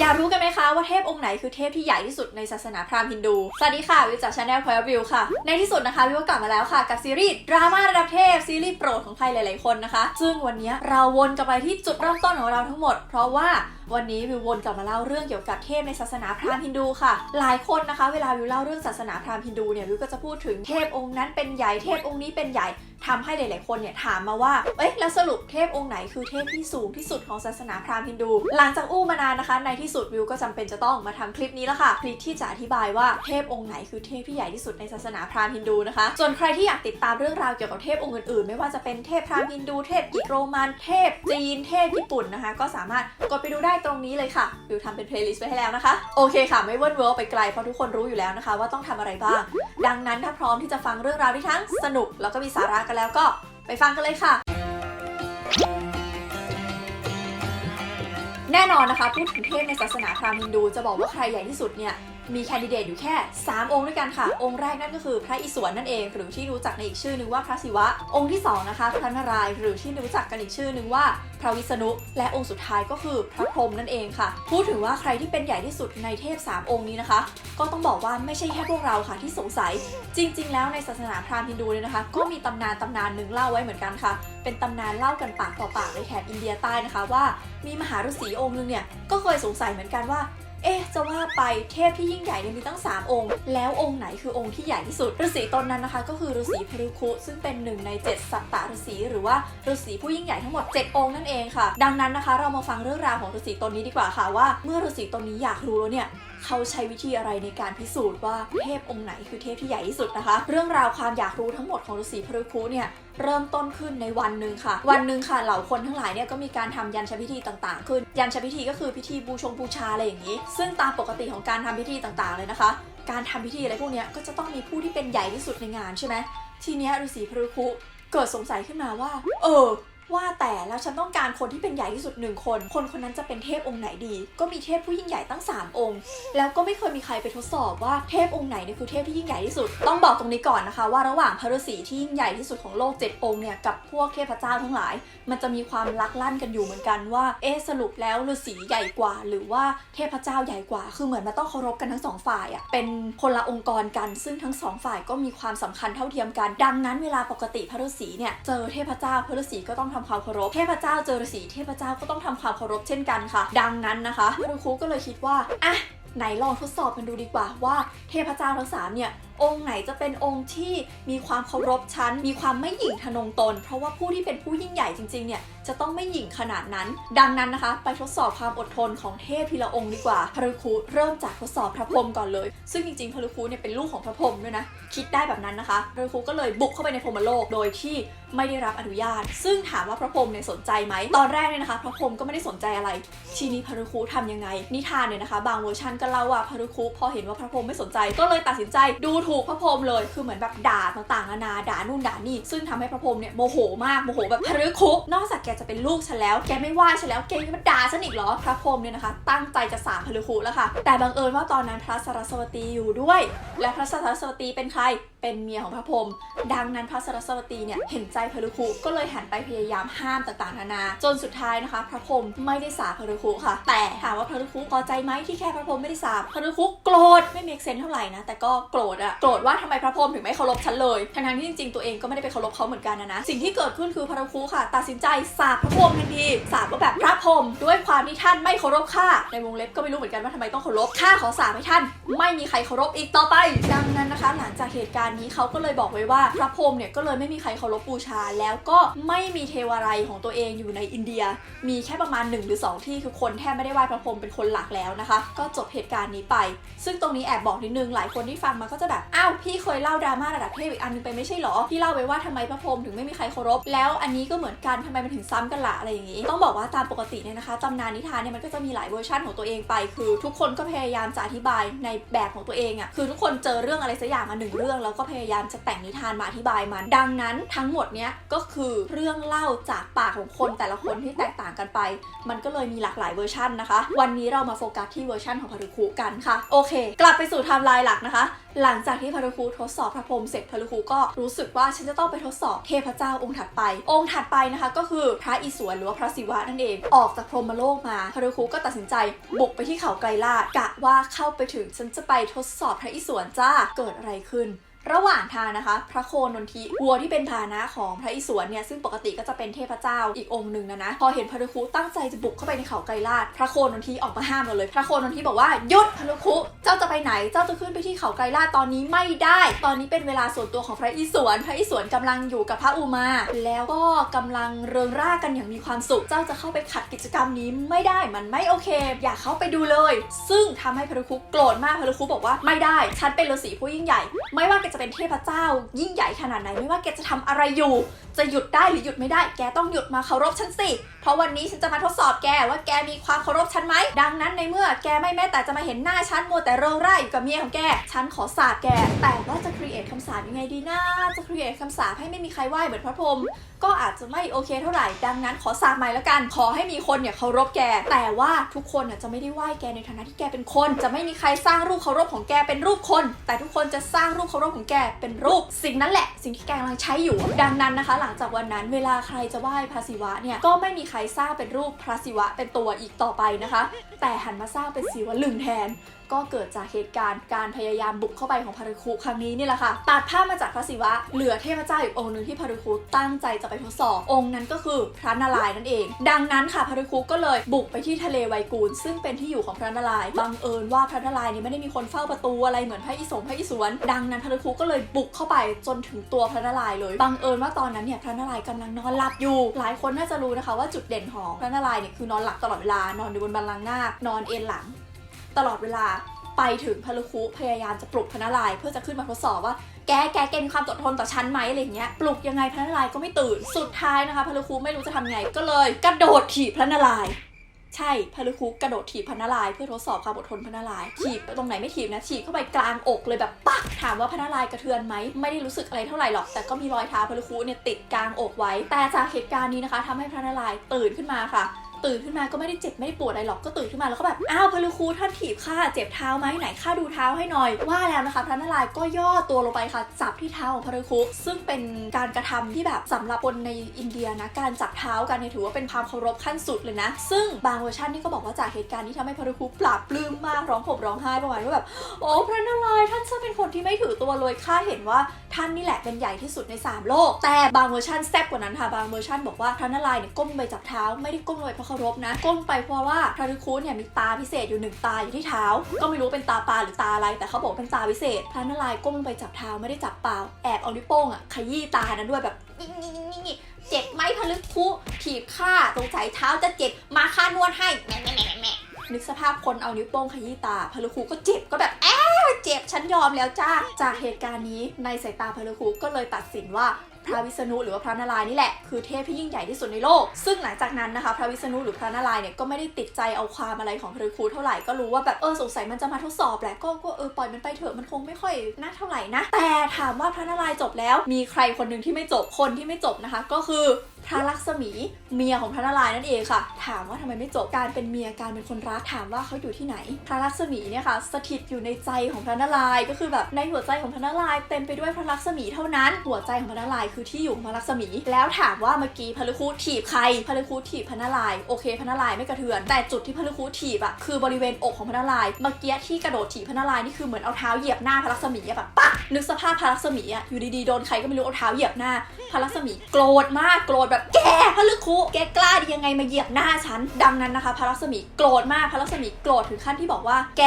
อยากรู้กันไหมคะว่าเทพองค์ไหนคือเทพที่ใหญ่ที่สุดในศาสนาพราหมณ์ฮินดู สวัสดีค่ะ วิวจากชาแนลพอยวิวค่ะ ในที่สุดนะคะ วิวก็กลับมาแล้วค่ะ กับซีรีส์ดราม่าระดับเทพ ซีรีส์โปรดของใครหลายๆคนนะคะ ซึ่งวันนี้เราวนกลับไปที่จุดเริ่มต้นของเราทั้งหมด เพราะว่าวันนี้วิววนกลับมาเล่าเรื่องเกี่ยวกับเทพในศาสนาพราหมณ์ฮินดูค่ะ หลายคนนะคะ เวลาวิวเล่าเรื่องศาสนาพราหมณ์ฮินดูเนี่ยวิวก็จะพูดถึงเทพองค์นั้นเป็นใหญ่เทพองค์นี้เป็นใหญ่ ทำให้หลาย ๆ คนเนี่ยถามมาว่า เอ๊ะแล้วสรุปเทพองค์ไหนคือเทพที่สูงที่สุดของศาสนาพราหมณ์ฮินดู หลังจากอู้มานานนะคะ ในที่สุดวิวก็จำเป็นจะต้องมาทำคลิปนี้แล้วค่ะ คลิปที่จะอธิบายว่าเทพองค์ไหนคือเทพที่ใหญ่ที่สุดในศาสนาพราหมณ์ฮินดูนะคะ ส่วนใครที่อยากติดตามเรื่องราวเกี่ยวกับเทพองค์อื่น ๆ ไม่ว่าจะเป็นเทพพราหมณ์ฮินดู เทพกรีโรมันเทพจีน เทพญี่ปุ่นนะคะ ก็สามารถกดไปดูได้ตรงนี้เลยค่ะวิวทำเป็นเพลย์ลิสต์ไว้ให้แล้วนะคะ โอเคค่ะ ไม่เวิร์นเวิร์ไปไกลเพราะทุกคนรู้อยู่แล้วนะคะ ว่าต้องทำอะไรบ้าง ดังนั้นถ้าพร้อมที่จะฟังเรื่องราวที่ทั้งสนุกแล้วก็มีสาระกันันแล้วก็ไปฟังกันเลยค่ะ แน่นอนนะคะพูดถึงเทพในศาสนาพราหมณ์ฮินดู จะบอกว่าใครใหญ่ที่สุดเนี่ย มีแคนดิเดตอยู่แค่ 3 องค์ด้วยกันค่ะ องค์แรกนั่นก็คือพระอิศวรนั่นเอง หรือที่รู้จักในอีกชื่อนึงว่าพระศิวะ องค์ที่2นะคะพระนารายณ์หรือที่รู้จักกันอีกชื่อนึงว่าพระวิษณุ และองค์สุดท้ายก็คือพระพรหมนั่นเองค่ะ พูดถึงว่าใครที่เป็นใหญ่ที่สุดในเทพ 3 องค์นี้นะคะ ก็ต้องบอกว่าไม่ใช่แค่พวกเราค่ะที่สงสัย จริง ๆ แล้วในศาสนาพราหมณ์ฮินดูเนี่ยนะคะ ก็มีตำนานตำนานหนึ่งเล่าไว้เหมือนกันค่ะ เป็นตำนานเล่ากันปากต่อปากในแถบอินเดียใต้นะคะว่ามีมหาฤาษีองค์นึงเนี่ยก็เคยสงสัยเหมือนกันว่า เอ๊ะจะว่าไปเทพที่ยิ่งใหญ่เนี่ยมีตั้ง 3 องค์ แล้วองค์ไหนคือองค์ที่ใหญ่ที่สุดฤาษีตนนั้นนะคะ ก็คือฤาษีพรุคุ ซึ่งเป็นหนึ่งใน 7 สัตตฤาษีหรือว่าฤาษีผู้ยิ่งใหญ่ทั้งหมด 7 องค์นั่นเองค่ะ ดังนั้นนะคะ เรามาฟังเรื่องราวของฤาษีตนนี้ดีกว่าค่ะว่า เมื่อฤาษีตนนี้อยากรู้แล้วเนี่ย เขาใช้วิธีอะไรในการพิสูจน์ว่าเทพองค์ไหนคือเทพที่ใหญ่ที่สุดนะคะ เรื่องราวความอยากรู้ทั้งหมดของฤาษีพรุคุเนี่ยเริ่มต้นขึ้นในวันหนึ่งค่ะ วันหนึ่งค่ะเหล่าคนทั้งหลายเนี่ยก็มีการทำยันชพิธีต่างๆ ขึ้น ยันชพิธีก็คือพิธีบูชงบูชาอะไรอย่างนี้ ซึ่งตามปกติของการทำพิธีต่างๆเลยนะคะ การทำพิธีอะไรพวกนี้ก็จะต้องมีผู้ที่เป็นใหญ่ที่สุดในงานใช่ไหมทีเนี้ยฤาษีพรุคุเกิดสงสัยขึ้นมาว่า เออ ว่าแต่แล้วฉันต้องการคนที่เป็นใหญ่ที่สุดหนึ่งคน คนคนนั้นจะเป็นเทพองค์ไหนดี ก็มีเทพผู้ยิ่งใหญ่ตั้ง 3 องค์ แล้วก็ไม่เคยมีใครไปทดสอบว่าเทพองค์ไหนเนี่ยคือเทพที่ยิ่งใหญ่ที่สุด ต้องบอกตรงนี้ก่อนนะคะ ว่าระหว่างพระฤาษีที่ยิ่งใหญ่ที่สุดของโลก 7 องค์เนี่ยกับพวกเทพเจ้าทั้งหลาย มันจะมีความลักลั่นกันอยู่เหมือนกันว่า เอะสรุปแล้วฤาษีใหญ่กว่า หรือว่าเทพเจ้าใหญ่กว่า คือเหมือนมันต้องเคารพกันทั้งสองฝ่ายอะเป็นคนละองค์กรกัน ซึ่งทั้งสองฝ่ายก็มีความสำคัญเท่าเทียมกัน ดังนั้นเวลาปกติพระฤาษีเนี่ยเจอเทพเจ้าพระฤาษีก็ต้องทำความเคารพเทพเจ้าเจอฤาษีเทพเจ้าก็ต้องทำความเคารพเช่นกันค่ะ ดังนั้นนะคะคุณครูก็เลยคิดว่าอะไหนลองทดสอบกันดูดีกว่าว่าเทพเจ้าทั้งสามเนี่ยองค์ไหนจะเป็นองค์ที่มีความเคารพชั้น มีความไม่หยิ่งทะนงตน เพราะว่าผู้ที่เป็นผู้ยิ่งใหญ่จริงๆเนี่ย จะต้องไม่หยิ่งขนาดนั้น ดังนั้นนะคะ ไปทดสอบความอดทนของเทพทีละองค์ดีกว่าพระฤคุเริ่มจากทดสอบพระพรหมก่อนเลย ซึ่งจริงๆพระฤคุเนี่ยเป็นลูกของพระพรหมด้วยนะคิดได้แบบนั้นนะคะพระฤคุก็เลยบุกเข้าไปในพรหมโลกโดยที่ไม่ได้รับอนุญาต ซึ่งถามว่าพระพรหมเนี่ยสนใจไหม ตอนแรกเนี่ยนะคะ พระพรหมก็ไม่ได้สนใจอะไร ทีนี้พระฤคุทำยังไง นิทานเนี่ยนะคะ บางเวอร์ชันก็เล่าว่าพระฤคุพอเห็นว่าพระพรหมไม่สนใจ ก็เลยตัดสินใจดูถูกพระพรหมเลย คือเหมือนแบบด่าต่างๆนานา ด่านู่นด่านี่ ซึ่งทำให้พระพรหมเนี่ยโมโหมาก โมโหแบบพระฤคุนอกจากแกจะเป็นลูกฉันแล้ว แกไม่ไหว้ฉันแล้ว แกยังมาด่าฉันอีกเหรอ พระพรหมเนี่ยนะคะ ตั้งใจจะสาพระฤคุแล้วค่ะ แต่บังเอิญว่าตอนนั้นพระสรสวตีอยู่ด้วย และพระสรสวตีเป็นใคร เป็นเมียของพระพรหม ดังนั้นพระสรสวตีเนี่ยเห็นใจพระฤคุก็เลยหันไปพยายามห้ามต่างๆนานา จนสุดท้ายนะคะ พระพรหมไม่ได้สาพระฤคุค่ะ แต่ถามว่าพระฤคุพอใจไหมที่แค่พระพรหมไม่ได้สาพระฤคุโกรธไม่เมกเซนเท่าไหร่นะ แต่ก็โกรธอะโกรธว่าทำไมพระพรหมถึงไม่เคารพฉันเลยทั้งๆที่จริงๆตัวเองก็ไม่ได้ไปเคารพเขาเหมือนกันนะนะสิ่งที่เกิดขึ้นคือพระคุค่ะ ตัดสินใจสาปพระพรหมทันทีสาปว่าแบบพระพรหมด้วยความที่ท่านไม่เคารพข้าในวงเล็บก็ไม่รู้เหมือนกันว่าทำไมต้องเคารพข้าขอสาปให้ท่าน ไม่มีใครเคารพอีกต่อไป ดังนั้นนะคะ หลังจากเหตุการณ์นี้เขาก็เลยบอกไว้ว่าพระพรหมเนี่ยก็เลยไม่มีใครเคารพบูชา แล้วก็ไม่มีเทวาลัยของตัวเองอยู่ในอินเดีย มีแค่ประมาณ 1 หรือ 2 ที่คือคนแทบไม่ได้ไหว้พระพรหมเป็นคนหลักแล้วนะคะ ก็จบเหตุการณ์นี้ไป ซึ่งตรงนี้แอบบอกนิดนึงหลายคนที่ฟังมาก็จะแบบอ้าวพี่เคยเล่าดราม่าระดับเทพอีกอันนึงไปไม่ใช่หรอที่เล่าไว้ว่าทำไมพระพรหมถึงไม่มีใครเคารพแล้วอันนี้ก็เหมือนกันทำไมมันถึงซ้ำกันละอะไรอย่างนี้ ต้องบอกว่าตามปกติเนี่ยนะคะตำนานนิทานเนี่ยมันก็จะมีหลายเวอร์ชันของตัวเองไป คือ ทุกคนก็พยายามจะอธิบายในแบบของตัวเองอะ่ะคือทุกคนเจอเรื่องอะไรสักอย่างมาหนึ่งเรื่อง แล้วก็พยายามจะแต่งนิทานมาอธิบายมัน ดังนั้นทั้งหมดเนี้ยก็คือเรื่องเล่าจากปากของคนแต่ละคนที่แตกต่างกันไป มันก็เลยมีหลากหลายเวอร์ชันนะคะ วันนี้เรามาโฟกัสที่เวอร์ชันของพารุคุกันค่ะ โอเค กลับไปสู่ไทม์ไลน์หลักนะคะ หลังจากที่พารุคุทดสอบพระพรหมเสร็จพารุคุก็รู้สึกว่าฉันจะต้องไปทดสอบเทพเจ้าองค์ถัดไป องค์ถัดไปนะคะ ก็คือพระอิศวรหรือว่าพระศิวะนั่นเองออกจากพรหมโลกมาพารุคุก็ตัดสินใจบุกไปที่เขาไกรลาดกะว่าเข้าไปถึงฉันจะไปทดสอบพระอิศวรจ้าเกิดอะไรขึ้น ระหว่างทางนะคะ พระโคนนทิวัวที่เป็นพาหนะของพระอิศวรเนี่ยซึ่งปกติก็จะเป็นเทพเจ้าอีกองค์หนึ่งนะนะพอเห็นพารุคุตั้งใจจะบุกเข้าไปในเขาไกรลาดพระโคนนทิออกมาห้ามเราเลย พระโคนนทิบอกว่าหยุดพารุคุเจ้าจะไปไหนเจ้าจะขึ้นไปที่เขาไกรลาดตอนนี้ไม่ได้ ตอนนี้เป็นเวลาส่วนตัวของพระอิศวรพระอิศวรกำลังอยู่กับพระอุมา แล้วก็กำลังเริงร่ากันอย่างมีความสุขเจ้าจะเข้าไปขัดกิจกรรมนี้ไม่ได้มันไม่โอเค อย่าเข้าไปดูเลย ซึ่งทำให้พารุคุโกรธมากพารุคุบอกว่าไม่ได้ฉันเป็นฤาษีผู้ยิ่งใหญ่ ไม่ว่าจะเป็นเทพเจ้า ยิ่งใหญ่ขนาดไหนไม่ว่าแกจะทำอะไรอยู่ จะหยุดได้หรือหยุดไม่ได้ แกต้องหยุดมาเคารพฉันสิ เพราะวันนี้ฉันจะมาทดสอบแกว่าแกมีความเคารพฉันไหม ดังนั้นในเมื่อแกไม่แม้แต่จะมาเห็นหน้าฉันมัวแต่เร่อร่าอยู่กับเมียของแก ฉันขอสาบแก แต่ว่าจะครีเอทคำสาปยังไงดีนะ จะครีเอทคำสาปให้ไม่มีใครไหว้เหมือนพระพรหมก็อาจจะไม่โอเคเท่าไหร่ ดังนั้นขอสาบใหม่แล้วกัน ขอให้มีคนเนี่ยเคารพแก แต่ว่าทุกคนน่ะจะไม่ได้ไหว้แกในฐานะที่แกเป็นคน จะไม่มีใครสร้างรูปเคารพของแกเป็นรูปคน แต่ทุกคนจะสร้างรูปเคารพของแกเป็นรูป สิ่งนั้นแหละ สิ่งที่แกกำลังใช้อยู่ ดังนั้นนะคะหลังจากวันนั้นเวลาใครจะไหว้พระศิวะเนี่ยก็ไม่มีใครสร้างเป็นรูปพระศิวะเป็นตัวอีกต่อไปนะคะ แต่หันมาสร้างเป็นศิวลึงแทน ก็เกิดจากเหตุการณ์การพยายามบุกเข้าไปของพารุคุครั้งนี้นี่แหละค่ะตัดภาพมาจากพระศิวะ เหลือเทพเจ้าอีกองค์หนึ่งที่พารุคุตั้งใจจะไปทดสอบองค์นั้นก็คือพระนารายณ์นั่นเอง ดังนั้นค่ะพารุคุก็เลยบุกไปที่ทะเลไวกูล ซึ่งเป็นที่อยู่ของพระนารายณ์บังเอิญว่าพระนารายณ์นี่ไม่ได้มีคนเฝ้าประตูอะไรเหมือนพระอิศวรพระอิศวรดังนั้นพารุคุก็เลยบุกเข้าไปจนถึงตัวพระนารายณ์เลยบังเอิญว่าตอนนั้นเนี่ยพระนารายณ์กำลังนอนหลับอยู่ หลายคนน่าจะรู้นะคะว่าจุดเด่นของพระนารายณ์เนี่ยคือนอนหลับตลอดเวลานอนอยู่บนบัลลังก์หน้านอนเอนหลัง ตลอดเวลาไปถึงพารุคุพยายามจะปลุกพระนารายณ์เพื่อจะขึ้นมาทดสอบว่าแกแกเกณฑ์ความอดทนต่อฉันไหมอะไรอย่างเงี้ยปลุกยังไงพระนารายณ์ก็ไม่ตื่นสุดท้ายนะคะพารุคุไม่รู้จะทำไงก็เลย กระโดดถีบพระนารายณ์ ใช่พารุคุกระโดดถีบพนารายเพื่อทดสอบความอดทนพนารายถีบตรงไหนไม่ถีบนะถีบเข้าไปกลางอกเลยแบบปักถามว่าพนารายกระเทือนไหมไม่ได้รู้สึกอะไรเท่าไหร่หรอก แต่ก็มีรอยเท้าพารุคุเนี่ยติดกลางอกไว้ แต่จากเหตุการณ์นี้นะคะทำให้พนารายตื่นขึ้นมาค่ะ ตื่นขึ้นมาก็ไม่ได้เจ็บไม่ได้ปวดอะไรหรอกก็ตื่นขึ้นมาแล้วก็แบบอ้าวพลูครูท่านถีบข้าเจ็บเท้าไหมไหนข้าดูเท้าให้หน่อย ว่าแล้วนะคะพระนารายณ์ก็ย่อตัวลงไปค่ะจับที่เท้าของพลูครูซึ่งเป็นการกระทำที่แบบสำหรับคนในอินเดียนะการจับเท้ากันเนี่ยถือว่าเป็นความเคารพขั้นสุดเลยนะ ซึ่งบางเวอร์ชันนี่ก็บอกว่าจากเหตุการณ์นี้ทำให้พลูครูปราบปลื้มมากร้องห่มร้องไห้ประมาณว่าแบบโอ้พระนารายณ์ท่านช่างเป็นคนที่ไม่ถือตัวเลยข้าเห็นว่าท่านนี่แหละเป็นใหญ่ที่สุดในสามโลก แต่บางเวอร์ชันแซ่บกว่านั้นค่ะบางเวอร์ชันบอกว่าพระนารายณ์เนี่ยก้มไปจับเท้าไม่ได้ก้มลงไปเพราะเคารพนะ ก้มไปเพราะว่าพระฤคุเนี่ยมีตาพิเศษอยู่หนึ่งตาอยู่ที่เท้า ก็ไม่รู้เป็นตาปลาหรือตาอะไร แต่เขาบอกเป็นตาพิเศษพระนารายณ์ก้มลงไปจับเท้าไม่ได้จับเปล่าแอบเอานิ้วโป้งอะขยี้ตานั้นด้วยแบบนี่นี่นี่เจ็บไหมพระฤคุถีบข้าตรงสายเท้าจะเจ็บมาข้านวดให้แม่แม่แม่แม่นึกสภาพคนเอานิ้วโป้งขยี้ตาพระฤคุก็เจ็บก็แบบแอะเจ็บฉันยอมแล้วจ้า จากเหตุการณ์นี้ในสายตาพระฤคุก็เลยตัดสินว่า พระวิษณุหรือว่าพระนารายณ์นี่แหละคือเทพที่ยิ่งใหญ่ที่สุดในโลก ซึ่งหลังจากนั้นนะคะ พระวิษณุหรือพระนารายณ์เนี่ยก็ไม่ได้ติดใจเอาความอะไรของพระฤคุเท่าไหร่ก็รู้ว่าแบบเออสงสัยมันจะมาทดสอบแหละก็ก็เออปล่อยมันไปเถอะมันคงไม่ค่อยน่าเท่าไหร่นะ แต่ถามว่าพระนารายณ์จบแล้ว มีใครคนหนึ่งที่ไม่จบคนที่ไม่จบนะคะ ก็คือพระลักษมีเมียของพระนารายณ์นั่นเองค่ะ ถามว่าทำไมไม่จบการเป็นเมียการเป็นคนรักถามว่าเขาอยู่ที่ไหน พระลักษมีเนี่ยค่ะสถิตอยู่ในใจของพระนารายณ์ก็คือแบบในหัวใจของพระนารายณ์เต็มไปด้วยพระลักษมีเท่านั้น หัวใจของพระนารายณ์คือที่อยู่ของพระลักษมี แล้วถามว่าเมื่อกี้พระฤคุถีบใครพระฤคุถีบพนารายโอเคพนารายไม่กระเทือน แต่จุดที่พระฤคุถีบอะคือบริเวณอกของพนารายเมื่อกี้ที่กระโดดถีบพนารายนี่คือเหมือนเอาเท้าเหยียบหน้าพระลักษมีแบบปักนึกสภาพพระลักษมีอะอยู่ดีๆโดนใครก็ไม่รู้เอาเท้าเหยียบหน้าพระลักษมีโกรธมากโกรธแบบแกพระฤคุแกกล้าดียังไงมาเหยียบหน้าฉันดังนั้นนะคะพระลักษมีโกรธมากพระลักษมีโกรธถึงขั้นที่บอกว่าแก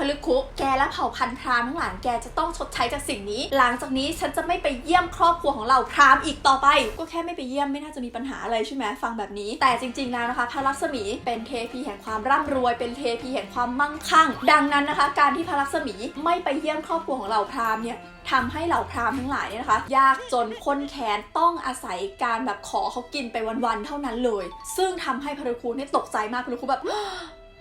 พฤคุแกและเผ่าพันธุ์พราหมณ์ทั้งหลายแกจะต้องชดใช้จากสิ่งนี้ หลังจากนี้ฉันจะไม่ไปเยี่ยมครอบครัวของเราพราหมณ์อีกต่อไป ก็แค่ไม่ไปเยี่ยมไม่น่าจะมีปัญหาอะไรใช่ไหมฟังแบบนี้ แต่จริงๆแล้วนะคะพระลักษมีเป็นเทพีแห่งความร่ำรวย เป็นเทพีแห่งความมั่งคั่ง ดังนั้นนะคะ การที่พระลักษมีไม่ไปเยี่ยมครอบครัวของเราพราหมณ์เนี่ยทำให้เหล่าพราหมณ์ทั้งหลายเนี่ยนะคะ ยากจนคนแค้นต้องอาศัยการแบบขอเขากินไปวันๆเท่านั้นเลย ซึ่งทำให้พระฤคุเนี่ยตกใจมากพระฤคุแบบ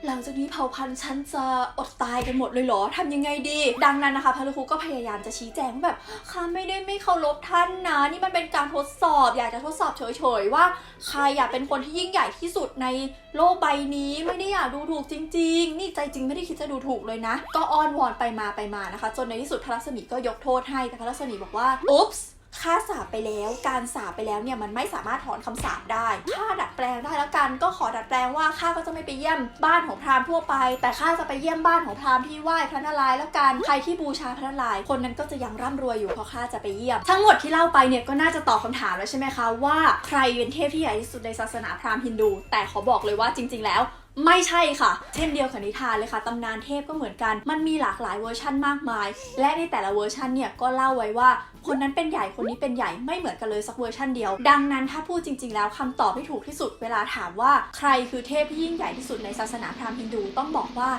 หลังจากนี้เผ่าพันธุ์ฉันจะอดตายกันหมดเลยเหรอทำยังไงดี ดังนั้นนะคะพารุคุก็พยายามจะชี้แจงว่าแบบข้าไม่ได้ไม่เคารพท่านนะ นี่มันเป็นการทดสอบ อยากจะทดสอบเฉยๆว่าใครอยากเป็นคนที่ยิ่งใหญ่ที่สุดในโลกใบนี้ไม่ได้อยากดูถูกจริง ๆ นี่ใจจริงไม่ได้คิดจะดูถูกเลยนะ ก็อ้อนวอนไปมาไปมานะคะ จนในที่สุดพระรักษมีก็ยกโทษให้แต่พระรักษมีบอกว่าอุ๊ปส์ ค่าสาปไปแล้วการสาปไปแล้วเนี่ยมันไม่สามารถถอนคำสาปได้ถ้าดัดแปลงได้แล้วกันก็ขอดัดแปลงว่าข้าก็จะไม่ไปเยี่ยมบ้านของพราหมณ์ทั่วไป แต่ข้าจะไปเยี่ยมบ้านของพราหมณ์ที่ไหว้พระนารายณ์แล้วกันใครที่บูชาพระนารายณ์คนนั้นก็จะยังร่ำรวยอยู่เพราะข้าจะไปเยี่ยม ทั้งหมดที่เล่าไปเนี่ยก็น่าจะตอบคำถามแล้วใช่ไหมคะว่าใครเป็นเทพที่ใหญ่ที่สุดในศาสนาพราหมณ์ฮินดู แต่ขอบอกเลยว่าจริง ๆ แล้ว ไม่ใช่ค่ะ เช่นเดียวกับนิทานเลยค่ะตำนานเทพก็เหมือนกัน มันมีหลากหลายเวอร์ชั่นมากมาย และในแต่ละเวอร์ชันเนี่ยก็เล่าไว้ว่าคนนั้นเป็นใหญ่คนนี้เป็นใหญ่ไม่เหมือนกันเลยสักเวอร์ชันเดียว ดังนั้นถ้าพูดจริง ๆ แล้วคำตอบที่ถูกที่สุดเวลาถามว่า ใครคือเทพที่ยิ่งใหญ่ที่สุดในศาสนาพราหมณ์ฮินดูต้องบอกว่า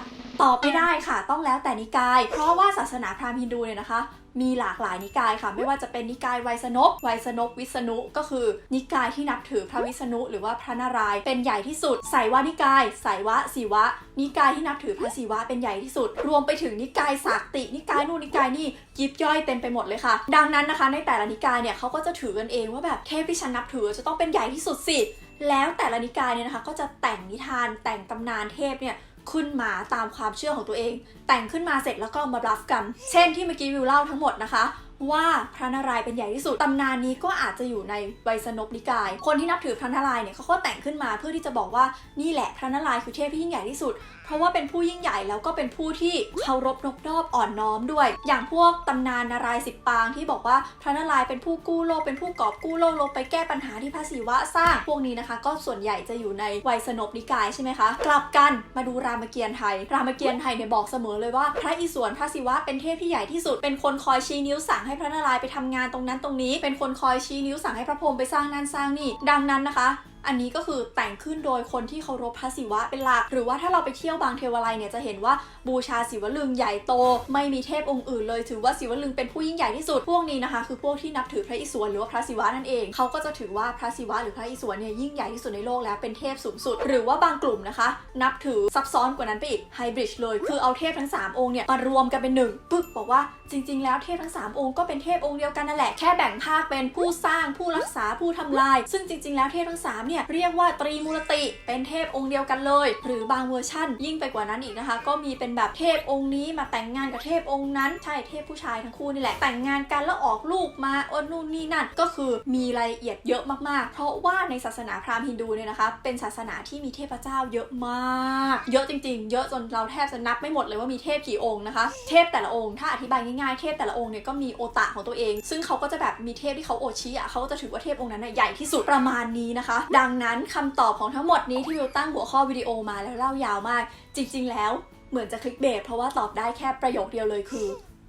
ตอบไม่ได้ค่ะ ต้องแล้วแต่นิกาย เพราะว่าศาสนาพราหมณ์ฮินดูเนี่ยนะคะ มีหลากหลายนิกายค่ะ ไม่ว่าจะเป็นนิกายไวยสนกไวยสนกวิษณุ ก็คือ นิกายที่นับถือพระวิษณุ หรือว่าพระนารายณ์เป็นใหญ่ที่สุดไสยวานิกายไสยวะศิวะ นิกายที่นับถือพระศิวะเป็นใหญ่ที่สุด รวมไปถึงนิกายสากติ นิกายนู่นนิกายนี่ยิบย่อยเต็มไปหมดเลยค่ะ ดังนั้นนะคะ ในแต่ละนิกายเนี่ยเขาก็จะถือกันเองว่าแบบเทพที่ฉันนับถือจะต้องเป็นใหญ่ที่สุดสิแล้วแต่ละนิกายเนี่ยนะคะก็จะแต่งนิทานแต่งตำนานเทพเนี่ย ขึ้นมาตามความเชื่อของตัวเอง แต่งขึ้นมาเสร็จแล้วก็เอามาบลัฟกัน เช่นที่เมื่อกี้วิวเล่าทั้งหมดนะคะว่าพระนารายณ์เป็นใหญ่ที่สุด ตำนานนี้ก็อาจจะอยู่ในไวยสนพนิกาย คนที่นับถือพระนารายณ์เนี่ยเขาก็แต่งขึ้นมาเพื่อที่จะบอกว่านี่แหละพระนารายณ์คือเทพที่ยิ่งใหญ่ที่สุด ราะว่าเป็นผู้ยิ่งใหญ่แล้วก็เป็นผู้ที่เคารพนบนอบอ่อนน้อมด้วย อย่างพวกตำนานนารายณ์สิบปางที่บอกว่าพระนารายณ์เป็นผู้กู้โลกเป็นผู้กอบกู้โลกลงไปแก้ปัญหาที่พระศิวะสร้าง พวกนี้นะคะ ก็ส่วนใหญ่จะอยู่ในไวยสนกนิกายใช่ไหมคะ กลับกันมาดูรามเกียรติ์ไทย รามเกียรติ์ไทยเนี่ยบอกเสมอเลยว่า พระอิศวรพระศิวะเป็นเทพที่ใหญ่ที่สุด เป็นคนคอยชี้นิ้วสั่งให้พระนารายณ์ไปทำงานตรงนั้นตรงนี้ เป็นคนคอยชี้นิ้วสั่งให้พระพรหมไปสร้างนั่นสร้างนี่ ดังนั้นนะคะ อันนี้ก็คือแต่งขึ้นโดยคนที่เคารพพระศิวะเป็นหลัก หรือว่าถ้าเราไปเที่ยวบางเทวาลัยเนี่ยจะเห็นว่าบูชาศิวลึงใหญ่โต ไม่มีเทพองค์อื่นเลยถือว่าศิวลึงเป็นผู้ยิ่งใหญ่ที่สุด พวกนี้นะคะ คือพวกที่นับถือพระอิศวรหรือว่าพระศิวะนั่นเอง เขาก็จะถือว่าพระศิวะหรือพระอิศวรเนี่ยยิ่งใหญ่ที่สุดในโลกแล้วเป็นเทพสูงสุด หรือว่าบางกลุ่มนะคะ นับถือซับซ้อนกว่านั้นไปอีกไฮบริดเลย คือเอาเทพทั้งสามองค์เนี่ยมารวมกันเป็นหนึ่งปึ๊บบอกว่าจริง ๆ แล้วเทพทั้งสามองค์ก็เป็นเทพองค์เดียวกันนั่นแหละแค่แบ่งภาคเป็นผู้สร้างผู้รักษาผู้ทำลาย ซึ่งจริง ๆ แล้วเทพทั้งสามเนี่ยเรียกว่าตรีมูลติเป็นเทพองค์เดียวกันเลย หรือบางเวอร์ชั่น ยิ่งไปกว่านั้นอีกนะคะ ก็มีเป็นแบบเทพองค์นี้มาแต่งงานกับเทพองค์นั้นใช่เทพผู้ชายทั้งคู่นี่แหละแต่งงานกันแล้วออกลูกมาอ้นู่นนี่นั่นก็คือมีรายละเอียดเยอะมากๆ เพราะว่าในศาสนาพราหมณ์ฮินดูเนี่ยนะคะ เป็นศาสนาที่มีเทพเจ้าเยอะมาก เยอะจริง ๆ เยอะจนเราแทบจะนับไม่หมดเลยว่ามีเทพกี่องค์นะคะ เทพแต่ละองค์ถ้าอธิบายง่ายๆ เทพแต่ละองค์เนี่ยก็มีโอตะของตัวเอง ซึ่งเขาก็จะแบบมีเทพที่เขาโอชิอะเขาจะถือว่าเทพองค์นั้นน่ะใหญ่ที่สุดประมาณนี้นะคะดังนั้นคำตอบของทั้งหมดนี้ที่วิวตั้งหัวข้อวิดีโอมาแล้วเล่ายาวมาก จริง ๆ แล้วเหมือนจะคลิกเบสเพราะว่าตอบได้แค่ประโยคเดียวเลยคือ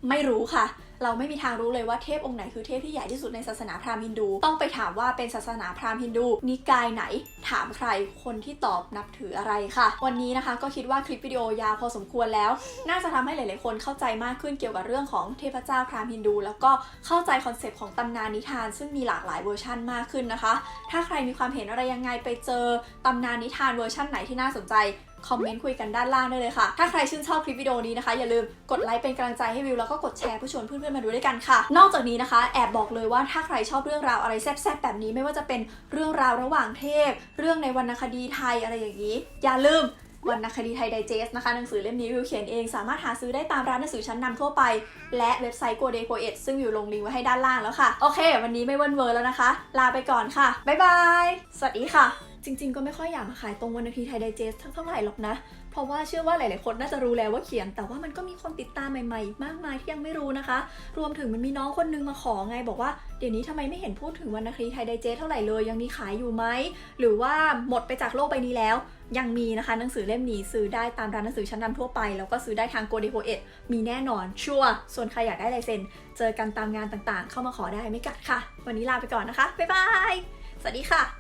ไม่รู้ค่ะ เราไม่มีทางรู้เลยว่าเทพองค์ไหนคือเทพที่ใหญ่ที่สุดในศาสนาพราหมณ์ฮินดู ต้องไปถามว่าเป็นศาสนาพราหมณ์ฮินดู นิกายไหน ถามใคร คนที่ตอบนับถืออะไรค่ะ วันนี้นะคะก็คิดว่าคลิปวิดีโอยาวพอสมควรแล้ว น่าจะทำให้หลาย ๆ คนเข้าใจมากขึ้นเกี่ยวกับเรื่องของเทพเจ้าพราหมณ์ฮินดู แล้วก็เข้าใจคอนเซปต์ของตำนานนิทาน ซึ่งมีหลากหลายเวอร์ชันมากขึ้นนะคะ ถ้าใครมีความเห็นอะไรยังไงไปเจอตำนานนิทานเวอร์ชันไหนที่น่าสนใจ คอมเมนต์คุยกันด้านล่างได้เลยค่ะ ถ้าใครชื่นชอบคลิปวิดีโอนี้นะคะ อย่าลืมกดไลค์เป็นกำลังใจให้วิวแล้วก็กดแชร์เพื่อชวนเพื่อนๆมาดูด้วยกันค่ะ นอกจากนี้นะคะ แอบบอกเลยว่าถ้าใครชอบเรื่องราวอะไรแซ่บๆแบบนี้ไม่ว่าจะเป็นเรื่องราวระหว่างเทพ เรื่องในวรรณคดีไทยอะไรอย่างนี้ อย่าลืมวรรณคดีไทยไดเจสนะคะหนังสือเล่มนี้วิวเขียนเองสามารถหาซื้อได้ตามร้านหนังสือชั้นนำทั่วไป และเว็บไซต์ g o d a y g o e ซึ่งวิวลงลิงก์ไว้ให้ด้านล่างแล้วค่ะ โอเค วันนี้ไม่เวินเวอร์แล้วนะคะ ลาไปก่อนค่ะ บ๊ายบาย สวัสดีค่ะ จริง ๆ ก็ไม่ค่อยอยากมาขายตรงวรรณคดีไทยไดเจสเท่าไหร่หรอกนะ เพราะว่าเชื่อว่าหลาย ๆ คนน่าจะรู้แล้วว่าเขียน แต่ว่ามันก็มีคนติดตามใหม่ ๆ มากมายที่ยังไม่รู้นะคะ รวมถึงมันมีน้องคนนึงมาขอไงบอกว่าเดี๋ยวนี้ทำไมไม่เห็นพูดถึงวรรณคดีไทยไดเจสเท่าไหร่เลยยังมีขายอยู่ไหมหรือว่าหมดไปจากโลกใบนี้แล้วยังมีนะคะหนังสือเล่มนี้ซื้อได้ตามร้านหนังสือชั้นนำทั่วไป แล้วก็ซื้อได้ทางโกดีโ o เอ็ดมีแน่นอนชัวร์ส่วนใครอยากได้ลายเซ็นเจอกันตามงานต่างๆ เข้ามาขอได้ไม่กัดค่ะ วันนี้ลาไปก่อนนะคะ บ๊ายบาย สวัสดีค่ะ